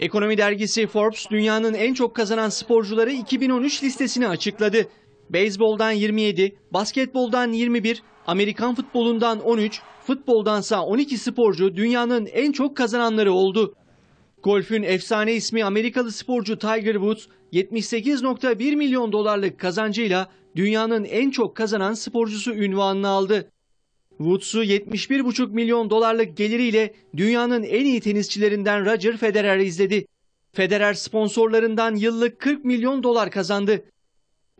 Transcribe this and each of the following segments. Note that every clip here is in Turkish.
Ekonomi dergisi Forbes dünyanın en çok kazanan sporcuları 2013 listesini açıkladı. Beyzboldan 27, basketboldan 21, Amerikan futbolundan 13, futboldansa 12 sporcu dünyanın en çok kazananları oldu. Golfün efsane ismi Amerikalı sporcu Tiger Woods 78.1 milyon dolarlık kazancıyla dünyanın en çok kazanan sporcusu ünvanını aldı. Woods'u 71,5 milyon dolarlık geliriyle dünyanın en iyi tenisçilerinden Roger Federer izledi. Federer sponsorlarından yıllık 40 milyon dolar kazandı.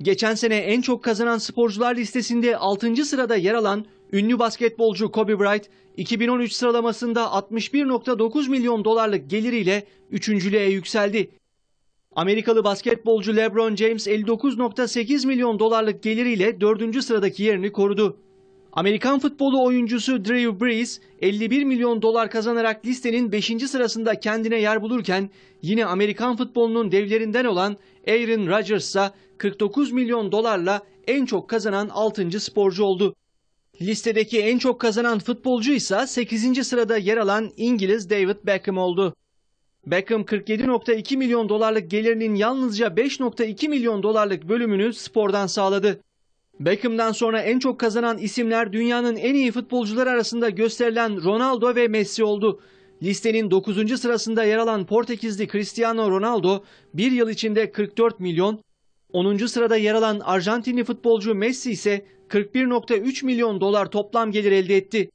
Geçen sene en çok kazanan sporcular listesinde 6. sırada yer alan ünlü basketbolcu Kobe Bryant 2013 sıralamasında 61.9 milyon dolarlık geliriyle üçüncülüğe yükseldi. Amerikalı basketbolcu LeBron James 59.8 milyon dolarlık geliriyle dördüncü sıradaki yerini korudu. Amerikan futbolu oyuncusu Drew Brees 51 milyon dolar kazanarak listenin 5. sırasında kendine yer bulurken yine Amerikan futbolunun devlerinden olan Aaron Rodgers ise 49 milyon dolarla en çok kazanan 6. sporcu oldu. Listedeki en çok kazanan futbolcu ise 8. sırada yer alan İngiliz David Beckham oldu. Beckham 47.2 milyon dolarlık gelirinin yalnızca 5.2 milyon dolarlık bölümünü spordan sağladı. Beckham'dan sonra en çok kazanan isimler dünyanın en iyi futbolcuları arasında gösterilen Ronaldo ve Messi oldu. Listenin 9. sırasında yer alan Portekizli Cristiano Ronaldo bir yıl içinde 44 milyon, 10. sırada yer alan Arjantinli futbolcu Messi ise 41.3 milyon dolar toplam gelir elde etti.